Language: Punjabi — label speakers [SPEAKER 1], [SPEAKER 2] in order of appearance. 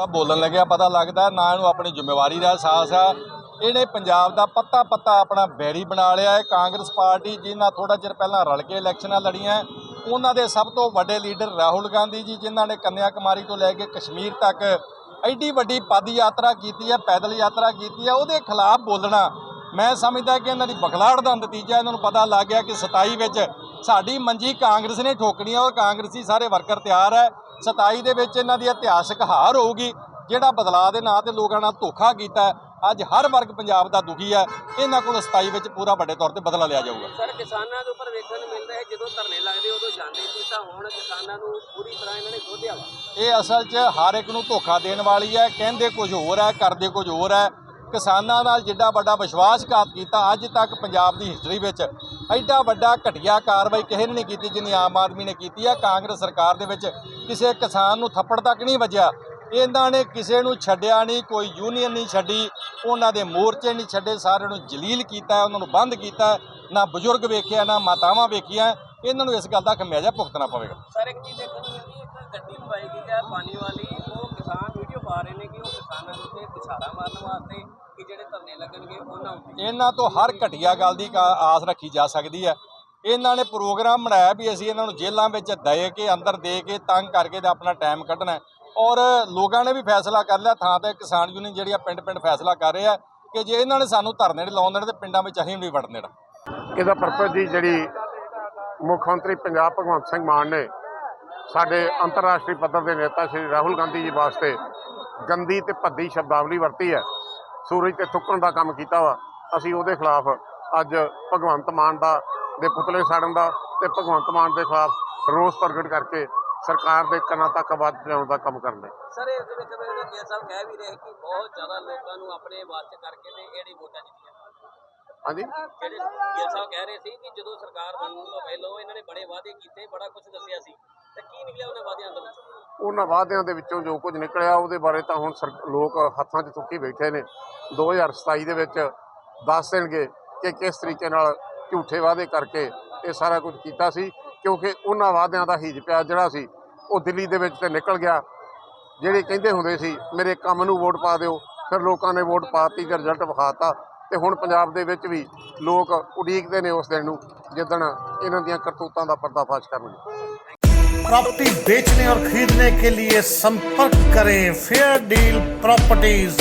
[SPEAKER 1] ਤਾਂ ਬੋਲਣ ਲੱਗਿਆ ਪਤਾ ਲੱਗਦਾ ਨਾ ਇਹਨੂੰ ਆਪਣੀ ਜ਼ਿੰਮੇਵਾਰੀ ਦਾ ਅਹਿਸਾਸ ਆ। ਇਹਨੇ ਪੰਜਾਬ ਦਾ ਪੱਤਾ ਪੱਤਾ ਆਪਣਾ ਬੈਰੀ ਬਣਾ ਲਿਆ ਹੈ। ਕਾਂਗਰਸ ਪਾਰਟੀ ਜਿਨ੍ਹਾਂ ਥੋੜਾ ਚਿਰ ਪਹਿਲਾਂ ਰਲ ਕੇ ਇਲੈਕਸ਼ਨਾਂ ਲੜੀਆਂ ਉਹਨਾਂ ਦੇ ਸਭ ਤੋਂ ਵੱਡੇ ਲੀਡਰ ਰਾਹੁਲ ਗਾਂਧੀ ਜੀ, ਜਿਨ੍ਹਾਂ ਨੇ ਕੰਨਿਆ ਕੁਮਾਰੀ ਤੋਂ ਲੈ ਕੇ ਕਸ਼ਮੀਰ ਤੱਕ ਐਡੀ ਵੱਡੀ ਪਦ ਯਾਤਰਾ ਕੀਤੀ ਹੈ, ਪੈਦਲ ਯਾਤਰਾ ਕੀਤੀ ਹੈ, ਉਹਦੇ ਖਿਲਾਫ ਬੋਲਣਾ। ਮੈਂ ਸਮਝਦਾ ਕਿ ਇਹਨਾਂ ਦੀ ਬਖਲਾੜ ਦਾ ਨਤੀਜਾ ਇਹਨਾਂ ਨੂੰ ਪਤਾ ਲੱਗ ਗਿਆ ਕਿ 27 ਵਿੱਚ ਸਾਡੀ ਮੰਜੀ ਕਾਂਗਰਸ ਨੇ ਠੋਕਣੀ ਹੈ ਔਰ ਕਾਂਗਰਸੀ ਸਾਰੇ ਵਰਕਰ ਤਿਆਰ ਹੈ। 27 ਦੇ ਵਿੱਚ ਇਹਨਾਂ ਦੀ ਇਤਿਹਾਸਕ ਹਾਰ ਹੋਊਗੀ ਜਿਹੜਾ ਬਦਲਾਅ ਦੇ ਨਾਂ ਤੇ ਲੋਕਾਂ ਨਾਲ ਧੋਖਾ ਕੀਤਾ ਅੱਜ ਹਰ ਵਰਗ ਪੰਜਾਬ ਦਾ ਦੁਖੀ ਹੈ। ਇਹਨਾਂ ਕੋਲ 27 ਵਿੱਚ ਪੂਰਾ ਵੱਡੇ ਤੌਰ ਤੇ ਬਦਲਾ ਲਿਆ ਜਾਊਗਾ।
[SPEAKER 2] ਸਰ ਕਿਸਾਨਾਂ ਦੇ ਉੱਪਰ ਵੇਖਣ ਨੂੰ ਮਿਲਦਾ ਹੈ ਜਦੋਂ ਧਰਨੇ ਲੱਗਦੇ ਉਦੋਂ ਜਾਂਦੇ ਸੀ ਤਾਂ ਹੁਣ ਕਿਸਾਨਾਂ ਨੂੰ ਪੂਰੀ ਤਰ੍ਹਾਂ ਇਹਨਾਂ ਨੇ ਖੋਦਿਆ ਵਾ।
[SPEAKER 1] ਇਹ ਅਸਲ 'ਚ ਹਰ ਇੱਕ ਨੂੰ ਧੋਖਾ ਦੇਣ ਵਾਲੀ ਹੈ ਕਹਿੰਦੇ ਕੁਝ ਹੋਰ ਹੈ ਕਰਦੇ ਕੁਝ ਹੋਰ ਹੈ। ਕਿਸਾਨਾਂ ਨਾਲ ਜਿੱਡਾ ਵੱਡਾ ਵਿਸ਼ਵਾਸਘਾਤ ਕੀਤਾ ਅੱਜ ਤੱਕ ਪੰਜਾਬ ਦੀ ਹਿਸਟਰੀ ਵਿੱਚ ਐਡਾ ਵੱਡਾ ਘਟੀਆ ਕਾਰਵਾਈ ਕਿਸੇ ਨੇ ਨਹੀਂ ਕੀਤੀ ਜਿੰਨੀ ਆਮ ਆਦਮੀ ਨੇ ਕੀਤੀ ਹੈ। ਕਾਂਗਰਸ ਸਰਕਾਰ ਦੇ ਵਿੱਚ ਕਿਸੇ ਕਿਸਾਨ ਨੂੰ ਥੱਪੜ ਤੱਕ ਨਹੀਂ ਵੱਜਿਆ। ਇਹਨਾਂ ਨੇ ਕਿਸੇ ਨੂੰ ਛੱਡਿਆ ਨਹੀਂ ਕੋਈ ਯੂਨੀਅਨ ਨਹੀਂ ਛੱਡੀ ਉਹਨਾਂ ਦੇ ਮੋਰਚੇ ਨਹੀਂ ਛੱਡੇ ਸਾਰਿਆਂ ਨੂੰ ਜਲੀਲ ਕੀਤਾ ਉਹਨਾਂ ਨੂੰ ਬੰਦ ਕੀਤਾ। ਨਾ ਬਜ਼ੁਰਗ ਵੇਖਿਆ ਨਾ ਮਾਤਾਵਾਂ ਵੇਖੀਆਂ। ਇਹਨਾਂ ਨੂੰ ਇਸ ਗੱਲ ਦਾ ਖਮਿਆਜਾ ਭੁਗਤਣਾ ਪਵੇਗਾ।
[SPEAKER 2] ਸਰ ਇੱਕ ਚੀਜ਼ ਦੇਖਣ ਨੂੰ ਇੱਕ ਗੱਡੀ ਮੰਗਵਾਈ ਗਈ ਹੈ ਪਾਣੀ ਵਾਲੀ। ਉਹ ਕਿਸਾਨ ਵੀਡੀਓ ਪਾ ਰਹੇ ਨੇ ਕਿ ਉਹ ਕਿਸਾਨਾਂ ਦੇ ਉੱਤੇ ਇਸ਼ਾਰਾ ਮਾਰਨ ਵਾਸਤੇ ਕਿ ਜਿਹੜੇ ਧਰਨੇ ਲੱਗਣਗੇ ਉਹਨਾਂ ਉੱਤੇ
[SPEAKER 1] ਇਹਨਾਂ ਤੋਂ ਹਰ ਘਟੀਆ ਗੱਲ ਦੀ ਆਸ ਰੱਖੀ ਜਾ ਸਕਦੀ ਹੈ। ਇਹਨਾਂ ਨੇ ਪ੍ਰੋਗਰਾਮ ਬਣਾਇਆ ਵੀ ਅਸੀਂ ਇਹਨਾਂ ਨੂੰ ਜੇਲ੍ਹਾਂ ਵਿੱਚ ਦੇ ਕੇ, ਅੰਦਰ ਦੇ ਕੇ ਤੰਗ ਕਰਕੇ ਤੇ ਆਪਣਾ ਟਾਈਮ ਕੱਢਣਾ ਔਰ ਲੋਕਾਂ ਨੇ ਵੀ ਫੈਸਲਾ ਕਰ ਲਿਆ, ਥਾਂ ਤੇ ਕਿਸਾਨ ਯੂਨੀਅਨ ਜਿਹੜੀ ਆ ਪਿੰਡ-ਪਿੰਡ ਫੈਸਲਾ ਕਰ ਰਿਹਾ ਕਿ ਜੇ ਇਹਨਾਂ ਨੇ ਸਾਨੂੰ ਧਰਨੇ ਨਹੀਂ ਲਾਉਣ ਦੇਣੇ ਤੇ ਪਿੰਡਾਂ ਵਿੱਚ ਅਸੀਂ ਵੀ ਨਹੀਂ ਵੜਨ ਦੇਣਾ
[SPEAKER 3] ਇਹਦਾ ਪਰਪਸ ਜੀ ਜਿਹੜੀ ਮੁੱਖ ਮੰਤਰੀ ਪੰਜਾਬ ਭਗਵੰਤ ਸਿੰਘ ਮਾਨ ਨੇ ਸਾਡੇ ਅੰਤਰਰਾਸ਼ਟਰੀ ਪੱਧਰ ਦੇ ਨੇਤਾ ਸ਼੍ਰੀ ਰਾਹੁਲ ਗਾਂਧੀ ਜੀ ਵਾਸਤੇ ਗੰਦੀ ਤੇ ਭੱਦੀ ਸ਼ਬਦਾਵਲੀ ਵਰਤੀ ਹੈ। ਸੂਰਜ ਤੇ ਥੁੱਕਣ ਦਾ ਕੰਮ ਕੀਤਾ ਵਾ। ਅਸੀਂ ਉਹਦੇ ਖਿਲਾਫ ਅੱਜ ਭਗਵੰਤ ਮਾਨ ਦਾ ਦੇ ਪੁਤਲੇ ਸਾੜਨ ਦਾ ਤੇ ਭਗਵੰਤ ਮਾਨ ਦੇ ਖਿਲਾਫ ਰੋਸ ਪ੍ਰਗਟ ਕਰਕੇ ਸਰਕਾਰ ਦੇ ਕੰਨਾਂ ਤੱਕ ਆਵਾਜ਼ ਪਹੁੰਚਾਉਣ ਦਾ ਕੰਮ ਕਰਨਾ
[SPEAKER 2] ਸਰ ਇਹ ਦੇ ਵਿੱਚ ਮੇਰੇ ਜੀ ਸਾਹਿਬ ਕਹਿ ਵੀ ਰਹੇ ਕਿ ਬਹੁਤ ਜ਼ਿਆਦਾ ਲੋਕਾਂ ਨੂੰ ਆਪਣੇ ਵਾਸਤੇ ਕਰਕੇ ਤੇ ਇਹੜੀ ਵੋਟਾਂ ਜਿੱਤੀਆਂ।
[SPEAKER 3] ਹਾਂਜੀ?
[SPEAKER 2] ਜਿਹੜੇ ਗਿੱਲ ਸਾਹਿਬ ਕਹਿ ਰਹੇ ਸੀ ਕਿ ਜਦੋਂ ਸਰਕਾਰ ਬਣਨ ਤੋਂ ਪਹਿਲਾਂ ਇਹਨਾਂ ਨੇ ਬੜੇ ਵਾਅਦੇ ਕੀਤੇ ਬੜਾ ਕੁਝ ਦੱਸਿਆ ਸੀ। ਤੇ ਕੀ ਨਿਕਲਿਆ ਉਹਨਾਂ ਵਾਅਦਿਆਂ ਦੇ ਵਿੱਚੋਂ?
[SPEAKER 3] ਉਹਨਾਂ ਵਾਅਦਿਆਂ ਦੇ ਵਿੱਚੋਂ ਜੋ ਕੁਝ ਨਿਕਲਿਆ ਉਹਦੇ ਬਾਰੇ ਤਾਂ ਹੁਣ ਲੋਕ ਹੱਥਾਂ 'ਚ ਚੁੱਕੀ ਬੈਠੇ ਨੇ। 2027 ਦੇ ਵਿੱਚ ਦੱਸ ਦੇਣਗੇ ਕਿ ਕਿਸ ਤਰੀਕੇ ਨਾਲ ਝੂਠੇ ਵਾਅਦੇ ਕਰਕੇ ਇਹ ਸਾਰਾ ਕੁਝ ਕੀਤਾ ਸੀ ਕਿਉਂਕਿ ਉਹਨਾਂ ਵਾਅਦਿਆਂ ਦਾ ਹੀਜ ਪਿਆ ਜਿਹੜਾ ਸੀ ਉਹ ਦਿੱਲੀ ਦੇ ਵਿੱਚ ਤੇ ਨਿਕਲ ਗਿਆ ਜਿਹੜੇ ਕਹਿੰਦੇ ਹੁੰਦੇ ਸੀ ਮੇਰੇ ਕੰਮ ਨੂੰ ਵੋਟ ਪਾ ਦਿਓ ਫਿਰ ਲੋਕਾਂ ਨੇ ਵੋਟ ਪਾਤੀ ਤੇ ਰਿਜ਼ਲਟ ਵਿਖਾਤਾ ਤੇ ਹੁਣ ਪੰਜਾਬ ਦੇ ਵਿੱਚ ਵੀ ਲੋਕ ਉਡੀਕਦੇ ਨੇ ਉਸ ਦਿਨ ਨੂੰ ਜਿੱਦਣ ਇਹਨਾਂ ਦੀਆਂ ਕਰਤੂਤਾਂ ਦਾ ਪਰਦਾਫਾਸ਼ ਕਰਨਗੇ
[SPEAKER 4] प्रॉपर्टी बेचने और खरीदने के लिए संपर्क करें फेयर डील प्रॉपर्टीज